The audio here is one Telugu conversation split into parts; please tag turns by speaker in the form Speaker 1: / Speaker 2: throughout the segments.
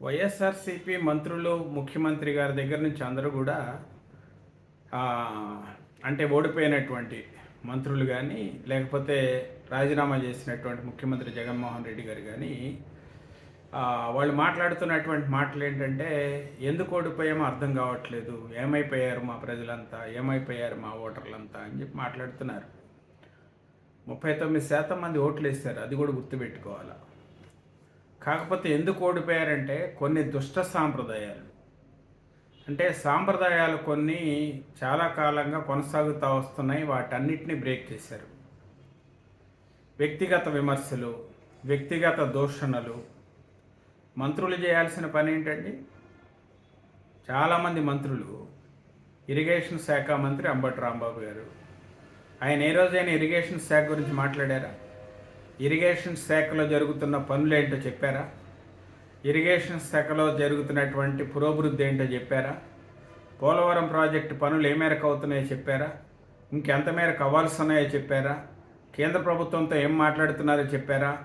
Speaker 1: వైఎస్ఆర్సీపీ మంత్రులు ముఖ్యమంత్రి గారి దగ్గర నుంచి అందరూ కూడా అంటే ఓడిపోయినటువంటి మంత్రులు కానీ లేకపోతే రాజీనామా చేసినటువంటి ముఖ్యమంత్రి జగన్మోహన్ రెడ్డి గారు కానీ వాళ్ళు మాట్లాడుతున్నటువంటి మాటలు ఏంటంటే ఎందుకు ఓడిపోయామో అర్థం కావట్లేదు. ఏమైపోయారు మా ప్రజలంతా? ఏమైపోయారు మా ఓటర్లంతా? అని చెప్పి మాట్లాడుతున్నారు. ముప్పై తొమ్మిది శాతం మంది ఓట్లు వేస్తారు అది కూడా గుర్తుపెట్టుకోవాలా? కాకపోతే ఎందుకు ఓడిపోయారంటే కొన్ని దుష్ట సాంప్రదాయాలు. అంటే సాంప్రదాయాలు కొన్ని చాలా కాలంగా కొనసాగుతూ వస్తున్నాయి వాటన్నిటిని బ్రేక్ చేశారు. వ్యక్తిగత విమర్శలు వ్యక్తిగత దూషణలు మంత్రులు చేయాల్సిన పని ఏంటండి? చాలామంది మంత్రులు ఇరిగేషన్ శాఖ మంత్రి అంబటి రాంబాబు గారు. ఆయన ఏ రోజైనా ఇరిగేషన్ శాఖ గురించి మాట్లాడారా? ఇరిగేషన్ శాఖలో జరుగుతున్న పనులు ఏంటో చెప్పారా? ఇరిగేషన్ శాఖలో జరుగుతున్నటువంటి పురోభివృద్ధి ఏంటో చెప్పారా? పోలవరం ప్రాజెక్టు పనులు ఏ మేరకు అవుతున్నాయో చెప్పారా? ఇంకెంత మేరకు అవ్వాల్సి ఉన్నాయో చెప్పారా? కేంద్ర ప్రభుత్వంతో ఏం మాట్లాడుతున్నారో చెప్పారా?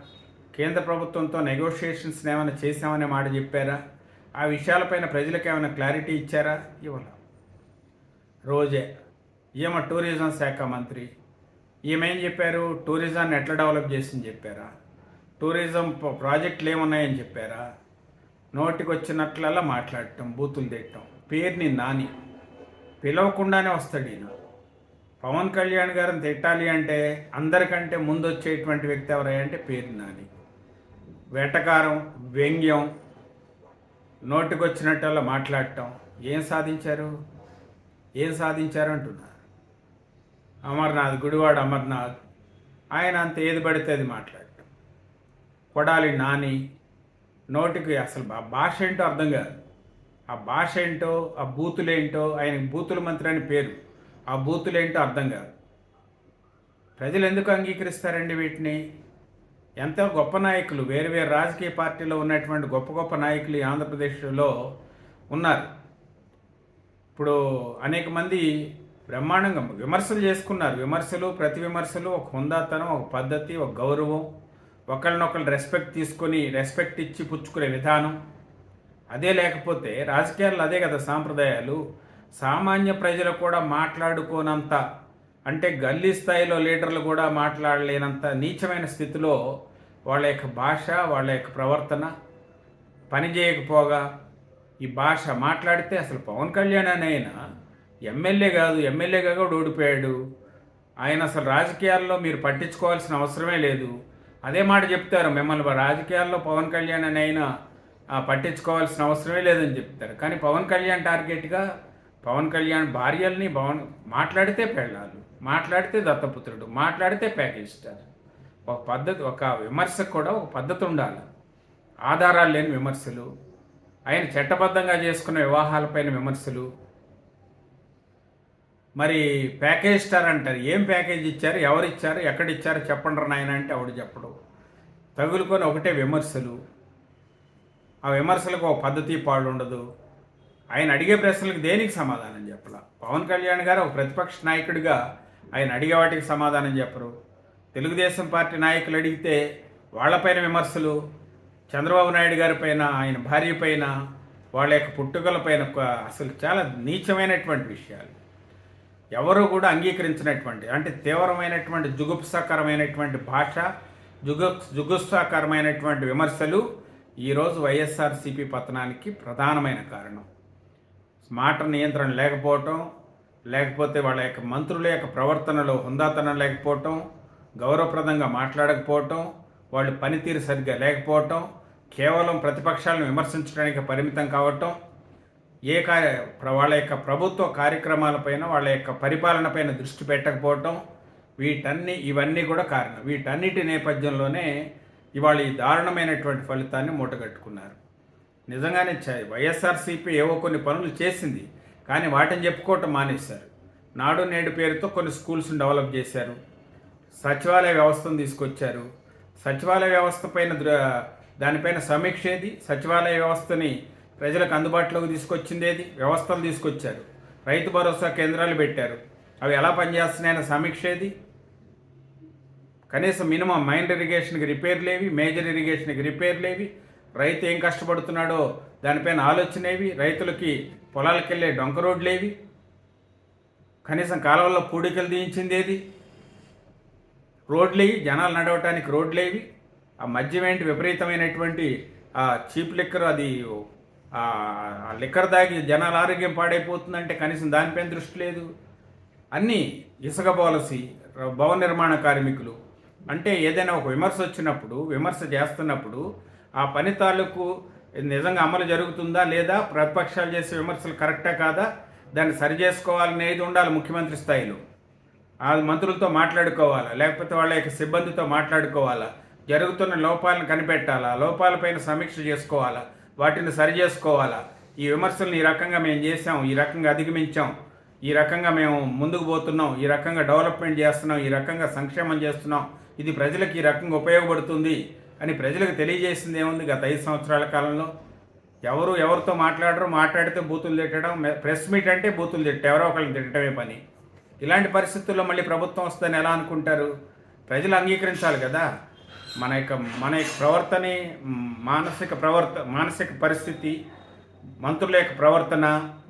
Speaker 1: కేంద్ర ప్రభుత్వంతో నెగోషియేషన్స్ ఏమైనా చేశామనే మాట చెప్పారా? ఆ విషయాలపైన ప్రజలకు ఏమైనా క్లారిటీ ఇచ్చారా? ఇవ్వాల. రోజే. ఈమె టూరిజం శాఖ మంత్రి ఏమేం చెప్పారు? టూరిజాన్ని ఎట్లా డెవలప్ చేసింది? చెప్పారా? టూరిజం ప్రాజెక్టులు ఏమున్నాయని చెప్పారా? నోటికి వచ్చినట్లల్లా మాట్లాడటం బూతులు తిట్టడం పేరుని నాని పిలవకుండానే వస్తాడు ఈయన. పవన్ కళ్యాణ్ గారిని తిట్టాలి అంటే అందరికంటే ముందు వచ్చేటువంటి వ్యక్తి ఎవరంటే పేరు నాని. వేటకారం వ్యంగ్యం నోటికొచ్చినట్టల్లా మాట్లాడటం ఏం సాధించారు? ఏం సాధించారు అంటున్నారు? అమర్నాథ్ గుడివాడ అమర్నాథ్ ఆయన అంత ఏది పడితే అది మాట్లాడటం. కొడాలి నాని నోటికి అసలు భాష ఏంటో అర్థం కాదు. ఆ భాష ఏంటో ఆ బూతులేంటో ఆయన బూతుల మంత్రి అని పేరు. ఆ బూతులేంటో అర్థం కాదు. ప్రజలు ఎందుకు అంగీకరిస్తారండి వీటిని? ఎంతో గొప్ప నాయకులు వేరు వేరు రాజకీయ పార్టీలో ఉన్నటువంటి గొప్ప గొప్ప నాయకులు ఆంధ్రప్రదేశ్లో ఉన్నారు. ఇప్పుడు అనేక మంది బ్రహ్మాండంగా విమర్శలు చేసుకున్నారు. విమర్శలు ప్రతి విమర్శలు ఒక హుందాతనం ఒక పద్ధతి ఒక గౌరవం ఒకరినొకరు రెస్పెక్ట్ తీసుకొని రెస్పెక్ట్ ఇచ్చి పుచ్చుకునే విధానం. అదే లేకపోతే రాజకీయాల్లో అదే కదా సాంప్రదాయాలు. సామాన్య ప్రజలు కూడా మాట్లాడుకోనంత అంటే గల్లీ స్థాయిలో లీడర్లు కూడా మాట్లాడలేనంత నీచమైన స్థితిలో వాళ్ళ యొక్క భాష వాళ్ళ యొక్క ప్రవర్తన పని చేయకపోగా ఈ భాష మాట్లాడితే అసలు పవన్ కళ్యాణ్ అని అయినా ఎమ్మెల్యే కాదు ఎమ్మెల్యేగా కూడా ఓడిపోయాడు. ఆయన అసలు రాజకీయాల్లో మీరు పట్టించుకోవాల్సిన అవసరమే లేదు. అదే మాట చెప్తారు మిమ్మల్ని రాజకీయాల్లో పవన్ కళ్యాణ్ అని అయినా పట్టించుకోవాల్సిన అవసరమే లేదని చెప్తారు. కానీ పవన్ కళ్యాణ్ టార్గెట్గా పవన్ కళ్యాణ్ భార్యల్ని పవన్ మాట్లాడితే పెళ్ళాలు మాట్లాడితే దత్తపుత్రుడు మాట్లాడితే ప్యాకేజ్ స్టార్. ఒక పద్ధతి ఒక విమర్శకు కూడా ఒక పద్ధతి ఉండాలి. ఆధారాలు లేని విమర్శలు ఆయన చట్టబద్ధంగా చేసుకున్న వివాహాలపైన విమర్శలు మరి ప్యాకేజ్ స్టార్ అంటారు ఏం ప్యాకేజ్ ఇచ్చారు? ఎవరు ఇచ్చారు? ఎక్కడ ఇచ్చారు చెప్పండి నాయన అంటే ఆవిడ చెప్పడు. తగులుకొని ఒకటే విమర్శలు. ఆ విమర్శలకు ఒక పద్ధతి పాడు ఉండదు. ఆయన అడిగే ప్రశ్నలకు దేనికి సమాధానం చెప్పాల? పవన్ కళ్యాణ్ గారు ఒక ప్రతిపక్ష నాయకుడిగా ఆయన అడిగే వాటికి సమాధానం చెప్పరు. తెలుగుదేశం పార్టీ నాయకులు అడిగితే వాళ్ళపైన విమర్శలు చంద్రబాబు నాయుడు గారి పైన ఆయన భార్య పైన వాళ్ళ యొక్క పుట్టుకల పైన అసలు చాలా నీచమైనటువంటి విషయాలు. ఎవరు కూడా అంగీకరించినటువంటి అంటే తీవ్రమైనటువంటి జుగుప్సాకరమైనటువంటి భాష జుగు జుగుప్సాకరమైనటువంటి విమర్శలు ఈరోజు వైఎస్ఆర్సీపీ పతనానికి ప్రధానమైన కారణం. మాట నియంత్రణ లేకపోవటం లేకపోతే వాళ్ళ యొక్క మంత్రుల యొక్క ప్రవర్తనలో హుందాతనం లేకపోవటం గౌరవప్రదంగా మాట్లాడకపోవటం వాళ్ళు పనితీరు సరిగ్గా లేకపోవటం కేవలం ప్రతిపక్షాలను విమర్శించడానికి పరిమితం కావటం ఏ కార్య వాళ్ళ యొక్క ప్రభుత్వ కార్యక్రమాలపైన వాళ్ళ యొక్క పరిపాలనపైన దృష్టి పెట్టకపోవటం వీటన్ని ఇవన్నీ కూడా కారణం. వీటన్నిటి నేపథ్యంలోనే ఇవాళ ఈ దారుణమైనటువంటి ఫలితాన్ని మూటగట్టుకున్నారు. నిజంగానే చ- వైఎస్ఆర్సీపీ ఏవో కొన్ని పనులు చేసింది కానీ వాటిని చెప్పుకోవటం మానేశారు. నాడు నేడు పేరుతో కొన్ని స్కూల్స్ని డెవలప్ చేశారు. సచివాలయ వ్యవస్థను తీసుకొచ్చారు. సచివాలయ వ్యవస్థ పైన దృ- దానిపైన సమీక్ష ఏది? సచివాలయ వ్యవస్థని ప్రజలకు అందుబాటులోకి తీసుకొచ్చింది ఏది వ్యవస్థలు తీసుకొచ్చారు. రైతు భరోసా కేంద్రాలు పెట్టారు. అవి ఎలా పనిచేస్తున్నాయన్న సమీక్ష ఏది? కనీసం మినిమం మైండ్ ఇరిగేషన్కి రిపేర్లేవి మేజర్ ఇరిగేషన్కి రిపేర్లేవి రైతు ఏం కష్టపడుతున్నాడో దానిపైన ఆలోచనేవి రైతులకి పొలాలకు వెళ్ళే డొంక రోడ్లేవి కనీసం కాలువల్లో పూడికలు తీయించింది ఏది? రోడ్లేవి జనాలు నడవటానికి రోడ్లేవి ఆ మద్యం ఏంటి? విపరీతమైనటువంటి ఆ చీప్ లిక్కర్ అది లిక్కర్ తాగి జనాల ఆరోగ్యం పాడైపోతుందంటే కనీసం దానిపైన దృష్టి లేదు. అన్నీ ఇసుక పాలసీ భవన నిర్మాణ కార్మికులు. అంటే ఏదైనా ఒక విమర్శ వచ్చినప్పుడు విమర్శ చేస్తున్నప్పుడు ఆ పని తాలూకు నిజంగా అమలు జరుగుతుందా లేదా ప్రతిపక్షాలు చేసే విమర్శలు కరెక్టా కాదా దాన్ని సరి చేసుకోవాలనేది ఉండాలి ముఖ్యమంత్రి స్థాయిలో. ఆ మంత్రులతో మాట్లాడుకోవాలా లేకపోతే వాళ్ళ యొక్క సిబ్బందితో మాట్లాడుకోవాలా జరుగుతున్న లోపాలను కనిపెట్టాలా లోపాలపైన సమీక్ష చేసుకోవాలా వాటిని సరి చేసుకోవాలా? ఈ విమర్శలను ఈ రకంగా మేము చేసాం ఈ రకంగా అధిగమించాం ఈ రకంగా మేము ముందుకు పోతున్నాం ఈ రకంగా డెవలప్మెంట్ చేస్తున్నాం ఈ రకంగా సంక్షేమం చేస్తున్నాం. ఇది ప్రజలకు ఈ రకంగా ఉపయోగపడుతుంది అని ప్రజలకు తెలియజేసింది ఏముంది? గత ఐదు సంవత్సరాల కాలంలో ఎవరు ఎవరితో మాట్లాడరు మాట్లాడితే బూతులు తిట్టడం ప్రెస్ మీట్ అంటే బూతులు తిట్ట ఎవరో ఒకళ్ళని తిట్టడమే పని. ఇలాంటి పరిస్థితుల్లో మళ్ళీ ప్రభుత్వం వస్తుందని ఎలా అనుకుంటారు? ప్రజలు అంగీకరించాలి కదా? మన యొక్క మన యొక్క ప్రవర్తనే మానసిక ప్రవర్త మానసిక పరిస్థితి మంత్రుల యొక్క ప్రవర్తన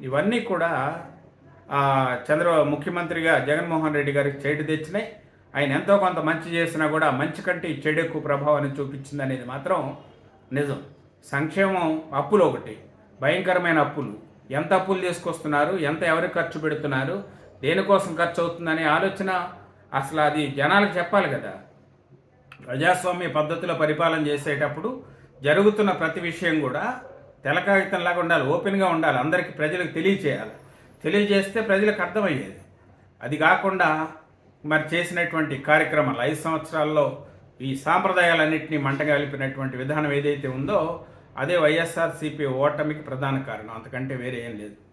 Speaker 1: ఇవన్నీ కూడా చంద్ర ముఖ్యమంత్రిగా జగన్మోహన్ రెడ్డి గారికి చెడు తెచ్చినాయి. ఆయన ఎంతో కొంత మంచి చేసినా కూడా మంచి కంటే ఈ చెడు ఎక్కువ ప్రభావాన్ని చూపించింది అనేది మాత్రం నిజం. సంక్షేమం అప్పులు ఒకటి భయంకరమైన అప్పులు. ఎంత అప్పులు తీసుకొస్తున్నారు ఎంత ఎవరికి ఖర్చు పెడుతున్నారు దేనికోసం ఖర్చు అవుతుందనే ఆలోచన అసలు అది జనాలకు చెప్పాలి కదా. ప్రజాస్వామ్య పద్ధతిలో పరిపాలన చేసేటప్పుడు జరుగుతున్న ప్రతి విషయం కూడా తెలకాగితంలాగా ఉండాలి ఓపెన్గా ఉండాలి అందరికీ ప్రజలకు తెలియచేయాలి. తెలియజేస్తే ప్రజలకు అర్థమయ్యేది. అది కాకుండా మరి చేసినటువంటి కార్యక్రమాలు ఐదు సంవత్సరాల్లో ఈ సాంప్రదాయాలన్నింటినీ మంటగలిపినటువంటి విధానం ఏదైతే ఉందో అదే వైఎస్ఆర్సీపీ ఓటమికి ప్రధాన కారణం. అంతకంటే వేరే ఏం లేదు.